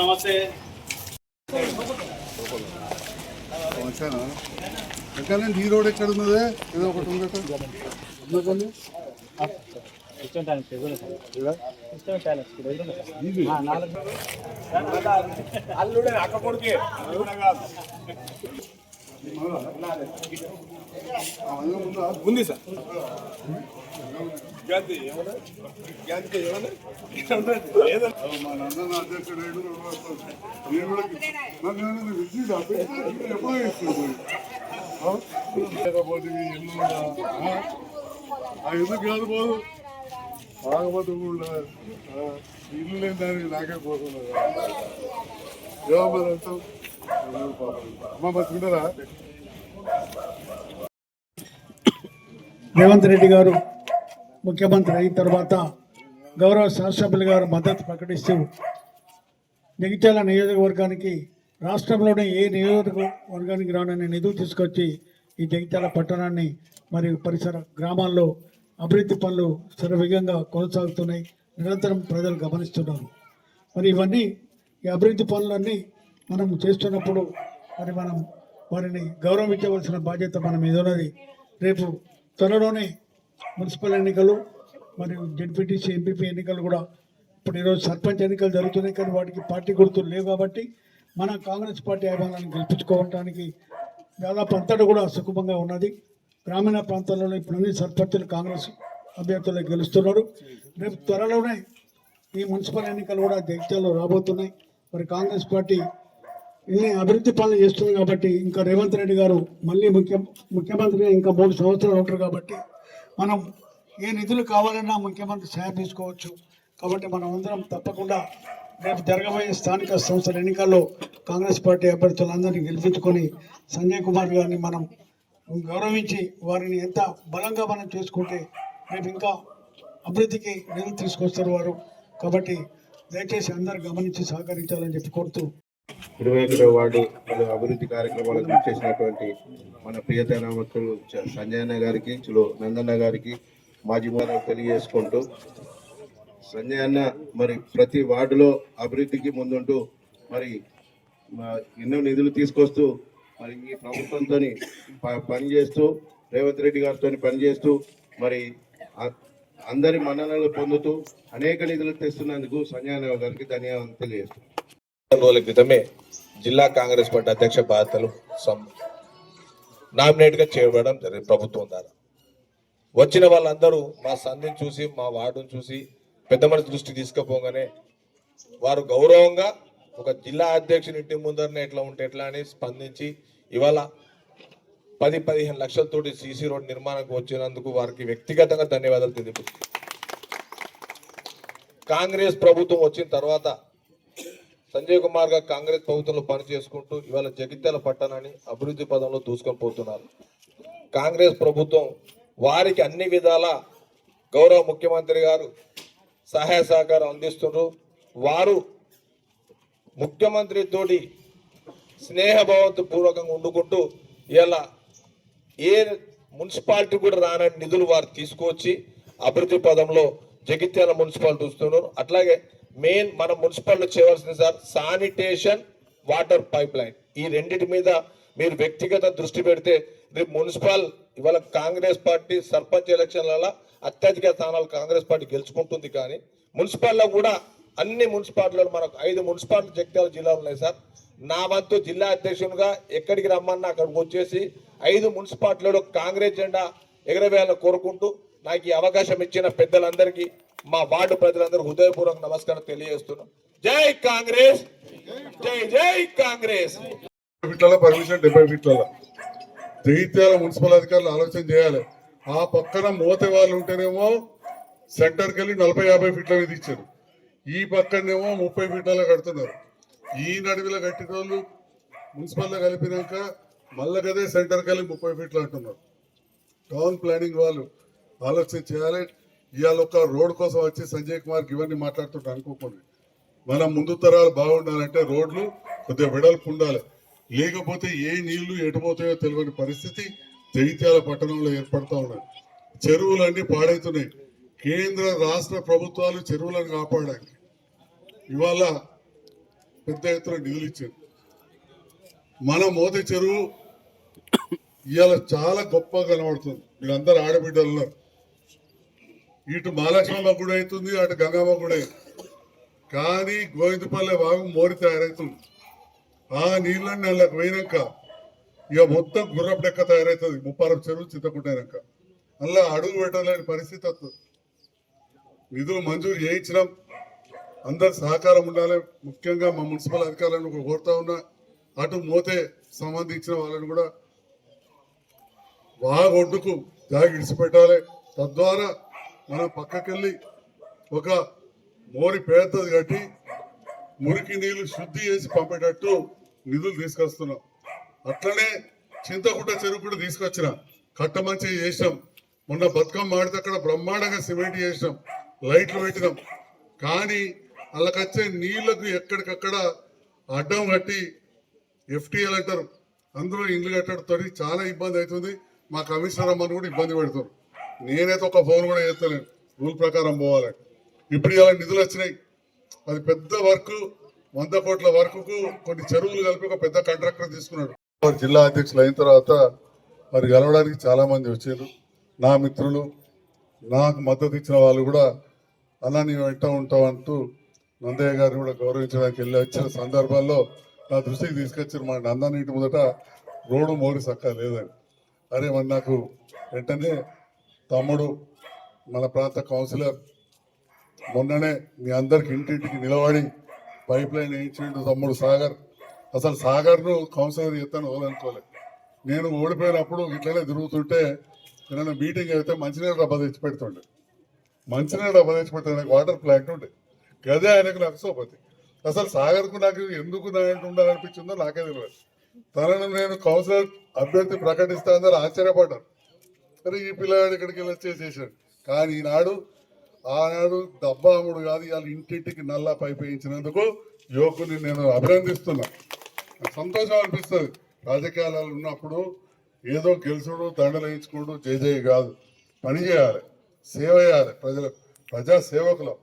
నమస్తే. వచ్చానా ఎక్కడ ఈ రోడ్ ఎక్కడ ఉన్నదే? ఏదో ఒకటి ఉంది. ఉన్నదండి? అల్లుడే అక్క కొడుకే. ఉంది సార్ గాంధీ ఇల్లు ఎందుకు కాదు పోదు కూడా ఇల్లు లేని దానికి నాకే పోతున్నది ఏమో మరి రేవంత్ రెడ్డి గారు ముఖ్యమంత్రి అయిన తర్వాత గౌరవ శాసనసభ్యులు గారు మద్దతు ప్రకటిస్తూ జగిత్యాల నియోజకవర్గానికి రాష్ట్రంలోనే ఏ నియోజకవర్గానికి రానని నిధులు తీసుకొచ్చి ఈ జగిత్యాల పట్టణాన్ని మరియు పరిసర గ్రామాల్లో అభివృద్ధి పనులు శరవేగంగా కొనసాగుతున్నాయి. నిరంతరం ప్రజలు గమనిస్తున్నారు. మరి ఇవన్నీ ఈ అభివృద్ధి పనులన్నీ మనం చేస్తున్నప్పుడు మరి మనం వారిని గౌరవించవలసిన బాధ్యత మన మీద ఉన్నది. రేపు త్వరలోనే మున్సిపల్ ఎన్నికలు మరియు జడ్పీటీసీ ఎంపీపీ ఎన్నికలు కూడా ఇప్పుడు ఈరోజు సర్పంచ్ ఎన్నికలు జరుగుతున్నాయి కానీ వాటికి పార్టీ గుర్తులు లేవు కాబట్టి మన కాంగ్రెస్ పార్టీ అభిమానాన్ని గెలిపించుకోవడానికి దాదాపు అంతటా కూడా సుఖమంగా ఉన్నది. గ్రామీణ ప్రాంతాలలో ఇప్పుడు అన్ని సర్పంచులు కాంగ్రెస్ అభ్యర్థులు గెలుస్తున్నారు. రేపు త్వరలోనే ఈ మున్సిపల్ ఎన్నికలు కూడా జగిత్యాలలో రాబోతున్నాయి. మరి కాంగ్రెస్ పార్టీ ఇన్ని అభివృద్ధి పనులు చేస్తుంది కాబట్టి ఇంకా రేవంత్ రెడ్డి గారు మళ్ళీ ముఖ్య ముఖ్యమంత్రిగా ఇంకా మూడు సంవత్సరాలు ఉంటారు కాబట్టి మనం ఏ నిధులు కావాలన్నా ముఖ్యమంత్రి సాయం తీసుకోవచ్చు. కాబట్టి మనం అందరం తప్పకుండా రేపు జరగబోయే స్థానిక సంస్థల ఎన్నికల్లో కాంగ్రెస్ పార్టీ అభ్యర్థులందరినీ గెలిపించుకొని సంజయ్ కుమార్ గారిని మనం గౌరవించి వారిని ఎంత బలంగా మనం చేసుకుంటే రేపు ఇంకా అభివృద్ధికి నిధులు తీసుకొస్తారు వారు. కాబట్టి దయచేసి అందరు గమనించి సహకరించాలని చెప్పి కోరుతూ ఇరవై ఒకటో వార్డు అభివృద్ధి కార్యక్రమాలకు చేసినటువంటి మన ప్రియతనామకులు చ- సంజయ్ గారికి చులో నందన్న గారికి మాజీ మాధవ్ తెలియజేసుకుంటూ సంజయన్న మరి ప్రతి వార్డులో అభివృద్ధికి ముందుంటూ మరి ఎన్నో నిధులు తీసుకొస్తూ మరి ఈ ప్రభుత్వంతో పనిచేస్తూ రేవంత్ రెడ్డి గారితో పనిచేస్తూ మరి అందరి మన్ననలు పొందుతూ అనేక నిధులు తెస్తున్నందుకు సంజయ్ గారికి ధన్యవాదాలు తెలియజేస్తున్నాను. రోజుల క్రితమే జిల్లా కాంగ్రెస్ పార్టీ అధ్యక్ష బాధ్యతలు సం నామినేట్గా చేయబడడం జరిగింది ప్రభుత్వం ద్వారా. వచ్చిన వాళ్ళందరూ మా సంధిని చూసి మా వార్డును చూసి పెద్ద మనిషి దృష్టి తీసుకుపోగానే వారు గౌరవంగా ఒక జిల్లా అధ్యక్షుని ఇంటి ముందరనే ఎట్లా ఉంటే ఎట్లా అని స్పందించి ఇవాళ పది పదిహేను లక్షలతోటి సీసీ రోడ్ నిర్మాణానికి వచ్చినందుకు వారికి వ్యక్తిగతంగా ధన్యవాదాలు తెలియదు కాంగ్రెస్ ప్రభుత్వం వచ్చిన తర్వాత సంజయ్ కుమార్ గారు కాంగ్రెస్ ప్రభుత్వంలో పని చేసుకుంటూ ఇవాళ జగిత్యాల పట్టణాన్ని అభివృద్ధి పదంలో దూసుకొని పోతున్నారు. కాంగ్రెస్ ప్రభుత్వం వారికి అన్ని విధాల గౌరవ ముఖ్యమంత్రి గారు సహాయ సహకారం అందిస్తున్నారు వారు ముఖ్యమంత్రి తోటి స్నేహభావంతో పూర్వకంగా వండుకుంటూ ఇలా ఏ మున్సిపాలిటీ కూడా రానని నిధులు వారు తీసుకొచ్చి అభివృద్ధి పదంలో జగిత్యాల మున్సిపాలిటీ చూస్తున్నారు. అట్లాగే మెయిన్ మన మున్సిపాలిటీ చేయవలసింది sir sanitation water pipe line ఈ రెండింటి మీద మీరు వ్యక్తిగత దృష్టి పెడితే రేపు మున్సిపల్ ఇవాళ కాంగ్రెస్ పార్టీ సర్పంచ్ ఎలక్షన్లలో అత్యధిక స్థానాలు కాంగ్రెస్ పార్టీ గెలుచుకుంటుంది కానీ మున్సిపాల్లో కూడా అన్ని మున్సిపాలిటీలు మనకు ఐదు మున్సిపాలిటీ జగిత్యాల జిల్లాలు ఉన్నాయి సార్. నా వంతు జిల్లా అధ్యక్షునిగా ఎక్కడికి రమ్మన్నా అక్కడికి వచ్చేసి ఐదు మున్సిపాలిటీలలో కాంగ్రెస్ జెండా ఎగరవేయాలని కోరుకుంటూ నాకు ఈ అవకాశం ఇచ్చిన పెద్దలందరికీ మా వార్డు ప్రజలందరూ హృదయపూర్వక నమస్కారం తెలియజేస్తున్నాం. జై కాంగ్రెస్! జై జై కాంగ్రెస్! పర్మిషన్ డెబ్బై ఫీట్ల జగిత్యాల మున్సిపల్ అధికారులు ఆలోచన చేయాలి. ఆ పక్కన మోతే వాళ్ళు ఉంటేనేమో సెంటర్కి వెళ్ళి నలభై యాభై ఫీట్ల మీద ఇచ్చారు ఈ పక్కనేమో ముప్పై ఫీట్లలో కడుతున్నారు. ఈ నడివిలో కట్టిన వాళ్ళు మున్సిపల్లో కలిపినాక మళ్ళీ కదే సెంటర్కి వెళ్ళి ముప్పై ఫీట్లు అంటున్నారు. టౌన్ ప్లానింగ్ వాళ్ళు ఆలోచన చేయాలి. ఇవాళ ఒక రోడ్ కోసం వచ్చి సంజయ్ కుమార్ ఇవన్నీ మాట్లాడుతుంటే అనుకోకండి. మన ముందు తరాలు బాగుండాలంటే రోడ్లు కొద్దిగా వెడల్పు ఉండాలి. లేకపోతే ఏ నీళ్ళు ఎటుపోతాయో తెలియని పరిస్థితి జగిత్యాల పట్టణంలో ఏర్పడుతూ ఉన్నాయి చెరువులన్నీ పాడైతున్నాయి. కేంద్ర రాష్ట్ర ప్రభుత్వాలు చెరువులను కాపాడడానికి ఇవాళ పెద్ద ఎత్తున నిధులు ఇచ్చారు. మన మోతి చెరువు ఇవాళ చాలా గొప్పగా కనబడుతుంది. మీరందరూ ఆడబిడ్డలు ఉన్నారు. ఇటు మహాలక్ష్మమ్మ గుడి అవుతుంది అటు గంగమ్మ గుడి అవుతుంది. కానీ గోవిందపల్లె భాగం మోరి తయారవుతుంది ఆ నీళ్ళని అలా పోయినాక ఇక మొత్తం గుర్రపు డెక్క తయారవుతుంది ముప్పారం చెరువు చింతకుంటాక అలా అడుగు పెట్టలేని పరిస్థితి వస్తుంది. నిధులు మంజూరు చేయించినాం. అందరు సహకారం ఉండాలి. ముఖ్యంగా మా మున్సిపల్ అధికారులను కోరుతా ఉన్నా. అటు మోతే సంబంధించిన వాళ్ళని కూడా వాగొడ్డుకు జాగి ఇడిచిపెట్టాలి తద్వారా మనం పక్కకెళ్ళి ఒక మోరి పేదది కట్టి మురికి నీళ్ళు శుద్ధి చేసి పంపేటట్టు నిధులు తీసుకొస్తున్నాం. అట్లనే చింతకుంట చెరువు కూడా తీసుకొచ్చిన. కట్ట మంచి చేసినాం. మొన్న బతుకమ్మ ఆడితే అక్కడ బ్రహ్మాండంగా సిమెంట్ చేసినాం. లైట్లు పెట్టినాం. కానీ వాళ్ళకచ్చే నీళ్ళకు ఎక్కడికక్కడ అడ్డం కట్టి ఎఫ్టీఎల్ అంటారు. అందులో ఇండ్లు కట్టడంతో చాలా ఇబ్బంది అవుతుంది. మా కమిషనర్ అమ్మని కూడా ఇబ్బంది పెడతారు. నేనైతే ఒక ఫోన్ కూడా చేస్తలేను. రూల్ ప్రకారం పోవాలి ఇప్పుడు ఇలా నిధులు వచ్చినాయి. అది పెద్ద వర్క్ వంద కోట్ల వర్క్కు కొన్ని చెరువులు కలిపి ఒక పెద్ద కాంట్రాక్టర్ తీసుకున్నాడు. జిల్లా అధ్యక్షులు అయిన తర్వాత మరి కలవడానికి చాలా మంది వచ్చారు. నా మిత్రులు నాకు మద్దతు ఇచ్చిన వాళ్ళు కూడా అలా నీ వెంట ఉంటావు అంటూ నందయ్య గారిని కూడా గౌరవించడానికి వెళ్ళి వచ్చిన సందర్భాల్లో నా దృష్టికి తీసుకొచ్చారు. మా నందన ఇంటి మొదట రోడ్డు మోరి సక్క లేదని. అరే మరి నాకు వెంటనే తమ్ముడు మన ప్రాంత కౌన్సిలర్ మొన్ననే మీ అందరికి ఇంటింటికి నిలబడి పైప్ లైన్ వేయించిండు తమ్ముడు సాగర్. అసలు సాగర్ను కౌన్సిలర్ చేస్తాను వదలనుకోలేదు నేను ఓడిపోయినప్పుడు ఇట్లనే తిరుగుతుంటే నేను మీటింగ్ అయితే మంచినీరు డబ్బా తెచ్చి పెడుతుండే. మంచినీరు డబ్బా తెచ్చి వాటర్ ప్లాంట్ ఉండే. గదే ఆయనకు నాకు సోపతి. అసలు సాగర్కు నాకు ఎందుకు నా ఉండాలనిపించిందో నాకే తెలియదు తనను నేను కౌన్సిలర్ అభ్యర్థి ప్రకటిస్తా అందరూ ఆశ్చర్యపడ్డారు సరే ఈ పిల్లగాడు ఇక్కడికి వెళ్ళి చేసేసాడు కానీ ఈనాడు ఆనాడు దబ్బాముడు కాదు ఇవాళ ఇంటింటికి నల్లా పైపు వేయించినందుకు యువకుని నేను అభినందిస్తున్నా. నాకు సంతోషం అనిపిస్తుంది. రాజకీయాలలో ఉన్నప్పుడు ఏదో గెలుచుడు దండలు వేయించుకోడు జై కాదు. పని చేయాలి సేవ చేయాలి ప్రజలు ప్రజా సేవకులం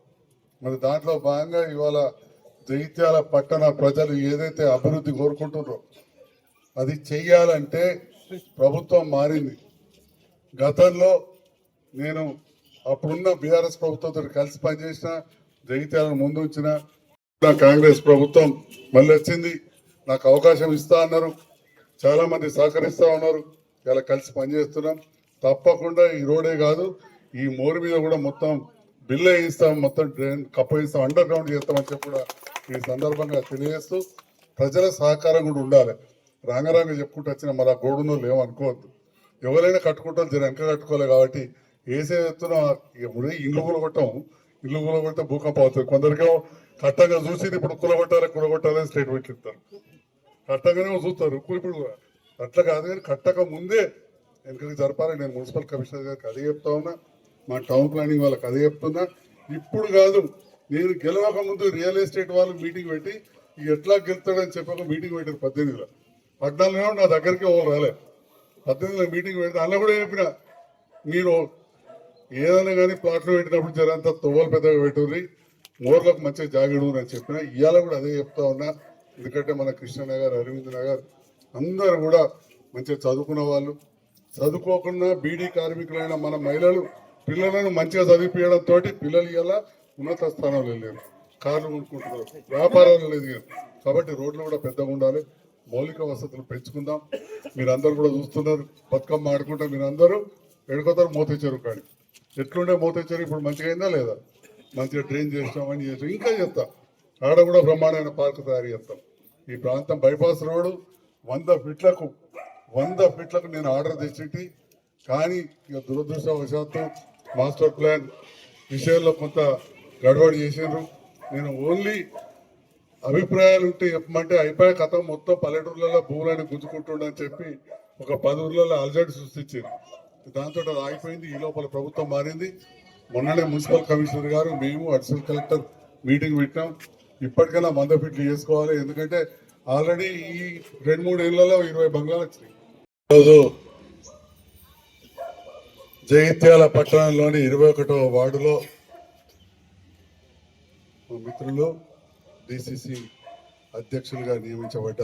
మరి దాంట్లో భాగంగా ఇవాళ జగిత్యాల పట్టణ ప్రజలు ఏదైతే అభివృద్ధి కోరుకుంటున్నారో అది చెయ్యాలంటే ప్రభుత్వం మారింది. గతంలో నేను అప్పుడున్న బీఆర్ఎస్ ప్రభుత్వంతో కలిసి పనిచేసిన జగిత్యాలను ముందు ఉంచిన కాంగ్రెస్ ప్రభుత్వం మళ్ళీ వచ్చింది. నాకు అవకాశం ఇస్తా అన్నారు. చాలా మంది సహకరిస్తా ఉన్నారు. ఇలా కలిసి పనిచేస్తున్నాం. తప్పకుండా ఈ రోడే కాదు ఈ మోరు మీద కూడా మొత్తం బిల్లు వేయిస్తాం మొత్తం డ్రైన్ కప్పగిస్తాం అండర్ గ్రౌండ్ చేస్తామని చెప్పి కూడా ఈ సందర్భంగా తెలియజేస్తూ ప్రజల సహకారం కూడా ఉండాలి. రాంగరాంగ చెప్పుకుంటూ వచ్చిన మన గోడునో లేవనుకోవద్దు. ఎవరైనా కట్టుకుంటారు జర వెనక కట్టుకోవాలి కాబట్టి వేసే ఎత్తున ఇక ముందే ఇల్లు కూలగొట్టాం ఇల్లు కూలగొడితే భూకంపం అవుతుంది. కొందరికేమో కట్టంగా చూసి ఇప్పుడు కూలగొట్టాలి కూలగొట్టాలని స్టేట్మెంట్ ఇస్తారు. కట్టగానే చూస్తారు. ఇప్పుడు అట్లా కాదు కానీ కట్టక ముందే వెనకకి జరపాలి. నేను మున్సిపల్ కమిషనర్ గారికి అదే చెప్తా ఉన్నా మా టౌన్ ప్లానింగ్ వాళ్ళకి అదే చెప్తున్నా. ఇప్పుడు కాదు నేను గెలవక ముందు రియల్ ఎస్టేట్ వాళ్ళు మీటింగ్ పెట్టి ఎట్లా గెలుస్తాడని చెప్పి ఒక మీటింగ్ పెట్టారు పద్దెనిమిదిలో. పద్నాలుగులో నా దగ్గరికి ఓ రాలే. పద్దెనిమిది మీటింగ్ పెడితే అలా కూడా చెప్పిన. మీరు ఏదైనా కానీ ప్లాట్లు పెట్టినప్పుడు జరంతా తొవ్వలు పెద్దగా పెట్టుకుని ఊర్లోకి మంచిగా జాగిడు అని చెప్పిన. ఇవాళ కూడా అదే చెప్తా ఉన్నా. ఎందుకంటే మన కృష్ణనగర్ అరవింద్ నగర్ అందరూ కూడా మంచిగా చదువుకున్న వాళ్ళు. చదువుకోకుండా బీడీ కార్మికులైన మన మహిళలు పిల్లలను మంచిగా చదివిపించడంతో పిల్లలు ఇలా ఉన్నత స్థానంలో వెళ్ళారు. కార్లు కొనుక్కుంటున్నారు. వ్యాపారాలు లేదు కాబట్టి రోడ్లు కూడా పెద్దగా ఉండాలి. మౌలిక వసతులు పెంచుకుందాం. మీరందరూ కూడా చూస్తున్నారు. బతుకమ్మ ఆడుకుంటే మీరందరూ. ఎడుకోతారు మోతే చెరువు కాడి. ఎట్లుండే మోతే చెరువు? ఇప్పుడు మంచిగా అయిందా లేదా? మంచిగా ట్రైన్ చేసినాం అని చేసాం ఇంకా చేస్తాం ఆడ కూడా బ్రహ్మాండమైన పార్క్ తయారు చేస్తాం. ఈ ప్రాంతం బైపాస్ రోడ్డు. వంద ఫీట్లకు వంద ఫీట్లకు నేను ఆర్డర్ తెచ్చింది కానీ ఇక దురదృష్టవశాత్తు మాస్టర్ ప్లాన్ విషయంలో కొంత గడబడి చేసిండ్రు. నేను ఓన్లీ అభిప్రాయాలు ఉంటే చెప్పమంటే అయిపోయే కథ మొత్తం పల్లెటూర్లలో భూములని గుంజుకుంటుండని చెప్పి ఒక పది ఊర్లలో అలజడి సృష్టించారు. దాంతో అది ఆగిపోయింది. ఈ లోపల ప్రభుత్వం మారింది. మొన్ననే మున్సిపల్ కమిషనర్ గారు మేము అడిషనల్ కలెక్టర్ మీటింగ్ పెట్టాం ఇప్పటికైనా మంద ఫిట్లు చేసుకోవాలి. ఎందుకంటే ఆల్రెడీ ఈ రెండు మూడు ఏళ్ళలో ఇరవై బంగ్లాలు వచ్చినాయి. ఈరోజు జగిత్యాల పట్టణంలోని ఇరవై ఒకటో వార్డులో మా మిత్రులు డిసిసి అధ్యక్షులుగా నియమించబడ్డ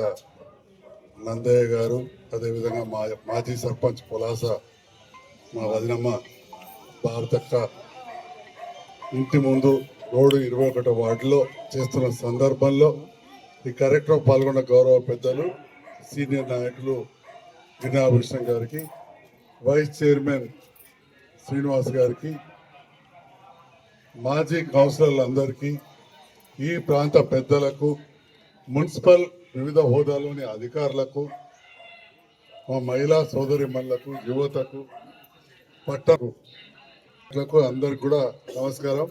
నందయ్య గారు అదేవిధంగా మా మాజీ సర్పంచ్ పులాస మా వదినమ్మ భారతక్క ఇంటి ముందు రోడ్డు ఇరవై ఒకటో వార్డులో చేస్తున్న సందర్భంలో ఈ కార్యక్రమం పాల్గొన్న గౌరవ పెద్దలు సీనియర్ నాయకులు గిరినాభూషణ్ గారికి వైస్ చైర్మన్ శ్రీనివాస్ గారికి మాజీ కౌన్సిలర్లందరికీ ఈ ప్రాంత పెద్దలకు మున్సిపల్ వివిధ హోదాలోని అధికారులకు మా మహిళా సోదరిమణులకు యువతకు పట్టకు అందరికి కూడా నమస్కారం.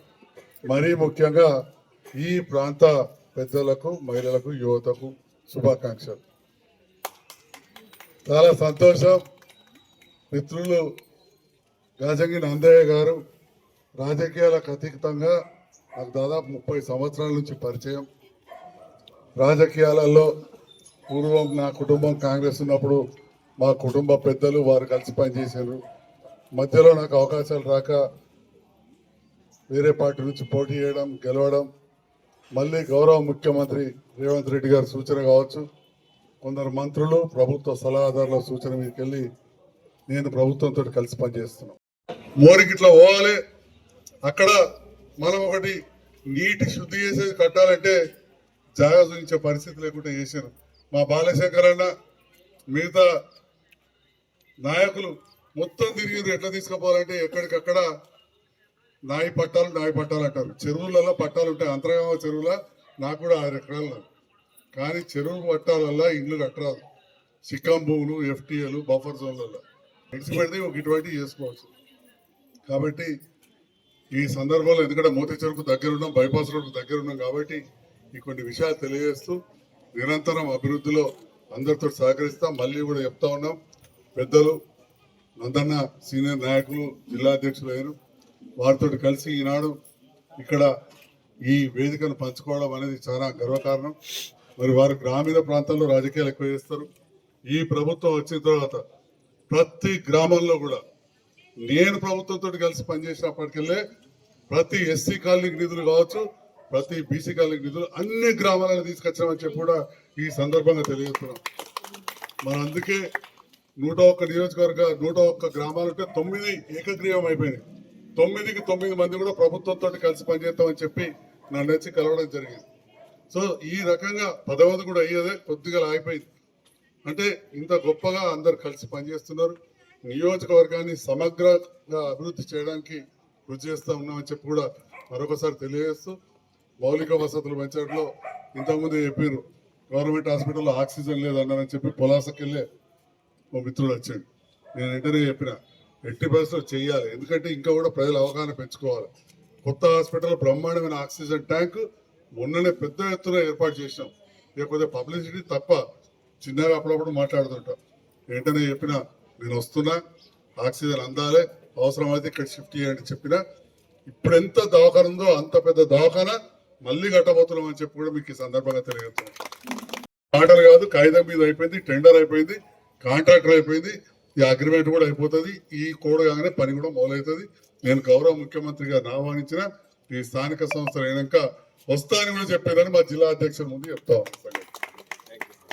మరీ ముఖ్యంగా ఈ ప్రాంత పెద్దలకు మహిళలకు యువతకు శుభాకాంక్షలు. చాలా సంతోషం. మిత్రులు గాజంగి నందయ్య గారు రాజకీయాలకు అతీతంగా నాకు దాదాపు ముప్పై సంవత్సరాల నుంచి పరిచయం. రాజకీయాలలో పూర్వం నా కుటుంబం కాంగ్రెస్ ఉన్నప్పుడు మా కుటుంబ పెద్దలు వారు కలిసి పనిచేశారు. మధ్యలో నాకు అవకాశాలు రాక వేరే పార్టీ నుంచి పోటీ చేయడం గెలవడం మళ్ళీ గౌరవ ముఖ్యమంత్రి రేవంత్ రెడ్డి గారి సూచన కావచ్చు. కొందరు మంత్రులు ప్రభుత్వ సలహాదారుల సూచన మీదకి వెళ్ళి నేను ప్రభుత్వంతో కలిసి పనిచేస్తున్నాం మోరికిట్లా పోవాలి. అక్కడ మనం ఒకటి నీటి శుద్ధి చేసేది కట్టాలంటే జాగా చూపించే పరిస్థితి లేకుండా చేశారు. మా బాలశంకర్ అన్న మిగతా నాయకులు మొత్తం తిరిగి ఎట్లా తీసుకుపోవాలంటే ఎక్కడికక్కడ నాయి పట్టాలు నాయి పట్టాలు అంటారు. చెరువులలో పట్టాలు ఉంటాయి. అంతర్గామ చెరువుల నాకు కూడా ఆరు ఎకరాలు కానీ చెరువు పట్టాలల్ల ఇండ్లు కట్టరాదు. సిక్కం భూములు ఎఫ్టీఏలు బఫర్ జోన్లలో ఎడిసి పెడితే ఒక ఇటువంటి చేసుకోవచ్చు. కాబట్టి ఈ సందర్భంలో ఎందుకంటే మోతీ చెరుకు దగ్గర ఉన్నాం బైపాస్ రోడ్డు దగ్గర ఉన్నాం కాబట్టి ఈ కొన్ని విషయాలు తెలియజేస్తూ నిరంతరం అభివృద్ధిలో అందరితో సహకరిస్తాం. మళ్ళీ కూడా చెప్తా ఉన్నాం. పెద్దలు నందన్న సీనియర్ నాయకులు జిల్లా అధ్యక్షులు అయిన వారితో కలిసి ఈనాడు ఇక్కడ ఈ వేదికను పంచుకోవడం అనేది చాలా గర్వకారణం. మరి వారు గ్రామీణ ప్రాంతాల్లో రాజకీయాలు ఎక్కువ చేస్తారు. ఈ ప్రభుత్వం వచ్చిన తర్వాత ప్రతి గ్రామంలో కూడా నేను ప్రభుత్వంతో కలిసి పనిచేసినప్పటికెళ్ళే ప్రతి ఎస్సీ కాలనీకి నిధులు కావచ్చు ప్రతి బీసీ కాలనీకి నిధులు అన్ని గ్రామాలను తీసుకొచ్చామని చెప్పి కూడా ఈ సందర్భంగా తెలియజేస్తున్నాం. మనం అందుకే నూట ఒక్క నియోజకవర్గ నూట ఒక్క గ్రామాలు ఉంటే తొమ్మిది ఏకగ్రీవం అయిపోయినాయి. తొమ్మిదికి తొమ్మిది మంది కూడా ప్రభుత్వంతో కలిసి పనిచేస్తామని చెప్పి నన్ను వచ్చి కలవడం జరిగింది. సో ఈ రకంగా పదవది కూడా అయ్యేదే కొద్దిగా ఆగిపోయింది. అంటే ఇంత గొప్పగా అందరు కలిసి పనిచేస్తున్నారు. నియోజకవర్గాన్ని సమగ్రంగా అభివృద్ధి చేయడానికి కృషి చేస్తూ ఉన్నామని చెప్పి కూడా మరొకసారి తెలియజేస్తూ మౌలిక వసతులు పెంచడంలో ఇంతకుముందు చెప్పారు గవర్నమెంట్ హాస్పిటల్లో ఆక్సిజన్ లేదన్నారని చెప్పి పొలాసకెళ్ళే మా మిత్రుడు వచ్చాడు. నేను వెంటనే చెప్పిన ఎట్టి పరిస్థితులు చేయాలి ఎందుకంటే ఇంకా కూడా ప్రజల అవగాహన పెంచుకోవాలి. కొత్త హాస్పిటల్ బ్రహ్మాండమైన ఆక్సిజన్ ట్యాంక్ మొన్ననే పెద్ద ఎత్తున ఏర్పాటు చేసినాం. లేకపోతే పబ్లిసిటీ తప్ప చిన్నగా అప్పుడప్పుడు మాట్లాడుతుంటాం. వెంటనే చెప్పిన నేను వస్తున్నా ఆక్సిజన్ అందాలి. అవసరమైతే ఇక్కడ షిఫ్ట్ చేయండి చెప్పిన ఇప్పుడు ఎంత దవాఖాన ఉందో అంత పెద్ద దవాఖాన మళ్ళీ కట్టబోతున్నాం అని చెప్పి కూడా మీకు ఈ సందర్భంగా తెలియజేస్తున్నాం. కాంటర్ కాదు కాగితం మీద అయిపోయింది టెండర్ అయిపోయింది కాంట్రాక్టర్ అయిపోయింది ఈ అగ్రిమెంట్ కూడా అయిపోతుంది. ఈ కోడ్ కాగానే పని కూడా మొదలవుతుంది. నేను గౌరవ ముఖ్యమంత్రిగా నావానించిన ఈ స్థానిక సంస్థలు అయినాక వస్తానని కూడా చెప్పేదని మా జిల్లా అధ్యక్షుల ముందు చెప్తా ఉన్నాను